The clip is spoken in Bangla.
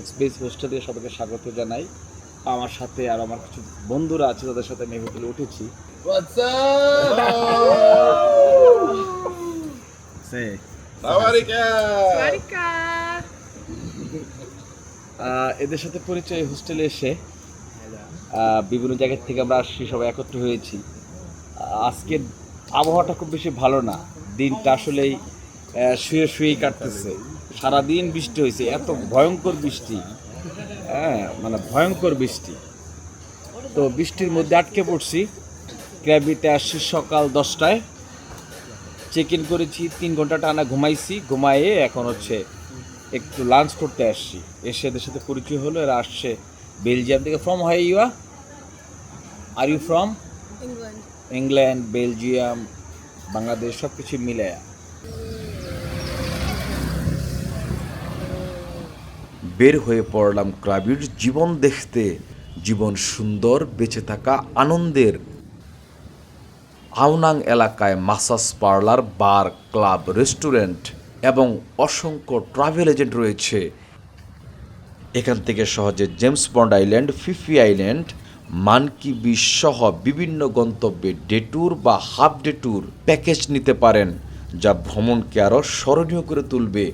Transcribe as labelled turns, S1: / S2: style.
S1: এক্সপ্রেস হোস্টেল দিয়ে সবাইকে স্বাগত জানাই। আমার সাথে আর আমার কিছু বন্ধুরা আছে তাদের সাথে আমি হোটেলে উঠেছি। এদের সাথে পরিচয় হোস্টেলে এসে বিভিন্ন জায়গা থেকে আমরা আসছি সবাই একত্র হয়েছি। আজকের আবহাওয়াটা খুব বেশি ভালো না। দিনটা আসলেই শুয়ে শুয়েই কাটতেছে। সারাদিন বৃষ্টি হয়েছে এত ভয়ঙ্কর বৃষ্টি। হ্যাঁ মানে ভয়ঙ্কর বৃষ্টি। তো বৃষ্টির মধ্যে আটকে পড়ছি ক্যাবিতে আসছি সকাল দশটায়। চেক ইন করেছি তিন ঘণ্টা টানা ঘুমাইছি ঘুমাইয়ে এখন হচ্ছে একটু লাঞ্চ করতে আসছি। এসে এদের সাথে পরিচয় হলো এরা আসছে বেলজিয়াম থেকে। From hi you are you from England Belgium Bangladesh সব কিছু মিলে বের হয়ে পড়লাম ক্রাবির জীবন দেখতে। জীবন সুন্দর, বেঁচে থাকা আনন্দের। আউনাং এলাকায় massage parlour, bar, club, restaurant এবং অসংখ্য ট্রাভেল এজেন্ট রয়েছে। এখান থেকে সহজে James Bond island, Phi Phi island, monkey beach সহ বিভিন্ন গন্তব্যে ডেটুর বা হাফ ডেটুর প্যাকেজ নিতে পারেন, যা ভ্রমণকে আরও স্মরণীয় করে তুলবে।